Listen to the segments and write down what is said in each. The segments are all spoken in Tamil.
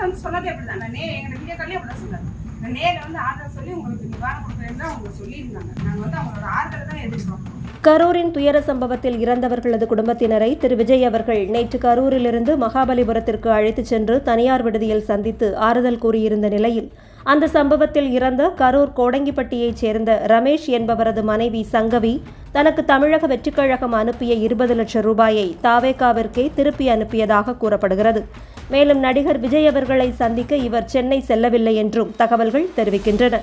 நேரில் வந்து சொன்னதே அப்படிதான். நான் நே எங்க வீடியோ காலையும் அப்படி தான் சொன்னாரு. நான் நேரில் வந்து ஆறுதல் சொல்லி உங்களுக்கு நிவாரணம் கொடுக்குறேன்னு தான் அவங்க சொல்லியிருந்தாங்க. நாங்கள் வந்து அவங்களோட ஆறுதலை தான் எதிர்பார்க்கிறோம். கரூரின் துயர சம்பவத்தில் இறந்தவர்களது குடும்பத்தினரை திரு. விஜய் அவர்கள் நேற்று கரூரிலிருந்து மகாபலிபுரத்திற்கு அழைத்துச் சென்று தனியார் விடுதியில் சந்தித்து ஆறுதல் கூறியிருந்த நிலையில் அந்த சம்பவத்தில் இறந்த கரூர் கோடங்கிப்பட்டியைச் சேர்ந்த ரமேஷ் என்பவரது மனைவி சங்கவி தனக்கு தமிழக வெற்றிக்கழகம் அனுப்பிய இருபது லட்சம் ரூபாயை தாவேகாவிற்கே திருப்பி அனுப்பியதாக கூறப்படுகிறது. மேலும் நடிகர் விஜய் அவர்களை சந்திக்க இவர் சென்னை செல்லவில்லை என்றும் தகவல்கள் தெரிவிக்கின்றன.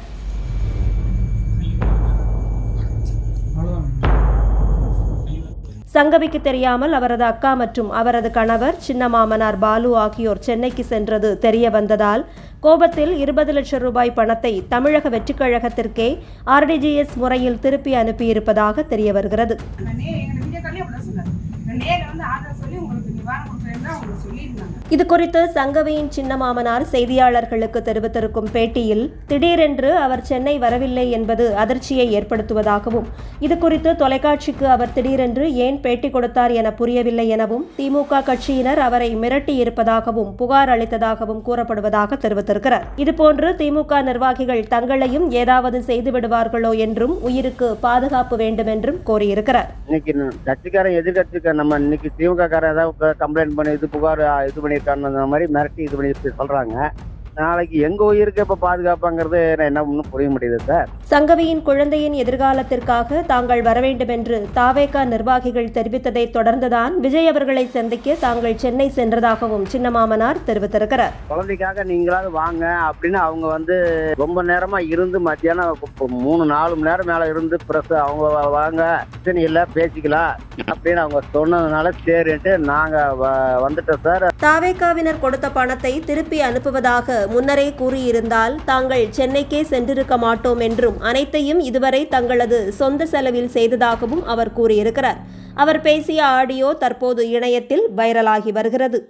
சங்கவிக்கு தெரியாமல் அவரது அக்கா மற்றும் அவரது கணவர் சின்ன மாமனார் பாலு ஆகியோர் சென்னைக்கு சென்றது தெரிய வந்ததால் கோபத்தில் இருபது லட்சம் ரூபாய் பணத்தை தமிழக வெற்றிக்கழகத்திற்கே ஆர்டிஜிஎஸ் முறையில் திருப்பி அனுப்பியிருப்பதாக தெரிய வருகிறது. இது குறித்து சங்கவியின் சின்ன மாமனார் செய்தியாளர்களுக்கு தெரிவித்திருக்கும் பேட்டியில் திடீரென்று அவர் சென்னை வரவில்லை என்பது அதிர்ச்சியை ஏற்படுத்துவதாகவும் இது குறித்து தொலைக்காட்சிக்கு அவர் திடீரென்று ஏன் பேட்டி கொடுத்தார் என புரியவில்லை எனவும் திமுக கட்சியினர் அவரை மிரட்டி இருப்பதாகவும் புகார் அளித்ததாகவும் கூறப்படுவதாக தெரிவித்திருக்கிறார். இதுபோன்று திமுக நிர்வாகிகள் தங்களையும் ஏதாவது செய்து விடுவார்களோ என்றும் உயிருக்கு பாதுகாப்பு வேண்டும் என்றும் கோரியிருக்கிறார் நம்ம இன்னைக்கு திமுக காரன் ஏதாவது கம்ப்ளைண்ட் பண்ணி இது புகார் இது பண்ணியிருக்கான்னு அந்த மாதிரி மிரட்டி இது பண்ணி சொல்கிறாங்க நாளைக்கு எங்க உயிருக்கு இப்ப பாதுகாப்பாங்கிறது என்ன ஒன்றும் புரிய முடியுது சார். சங்கவியின் குழந்தையின் எதிர்காலத்திற்காக தாங்கள் வர வேண்டும் என்று தாவேகா நிர்வாகிகள் தெரிவித்ததை தொடர்ந்துதான் விஜய் அவர்களை சந்திக்க தாங்கள் சென்னை சென்றதாகவும் சின்னமாமனார் தெரிவித்திருக்கிறார். குழந்தைக்காக நீங்களாவது வாங்க அப்படின்னு அவங்க வந்து ரொம்ப நேரமா இருந்து மத்தியானம் மூணு நாலு மணி நேரம் மேல இருந்து பிரஸ் அவங்க வாங்க பிரச்சனை இல்லை பேசிக்கலாம் அப்படின்னு அவங்க சொன்னதுனால சரின்ட்டு நாங்க வந்துட்டோம் சார். தாவேகாவினர் கொடுத்த பணத்தை திருப்பி அனுப்புவதாக முன்னரே கூறியிருந்தால் தாங்கள் சென்னைக்கே சென்றிருக்க மாட்டோம் என்றும் அனைத்தையும் இதுவரை தங்களது சொந்த செலவில் செய்ததாகவும் அவர் கூறியிருக்கிறார். அவர் பேசிய ஆடியோ தற்போது இணையத்தில் வைரலாகி வருகிறது.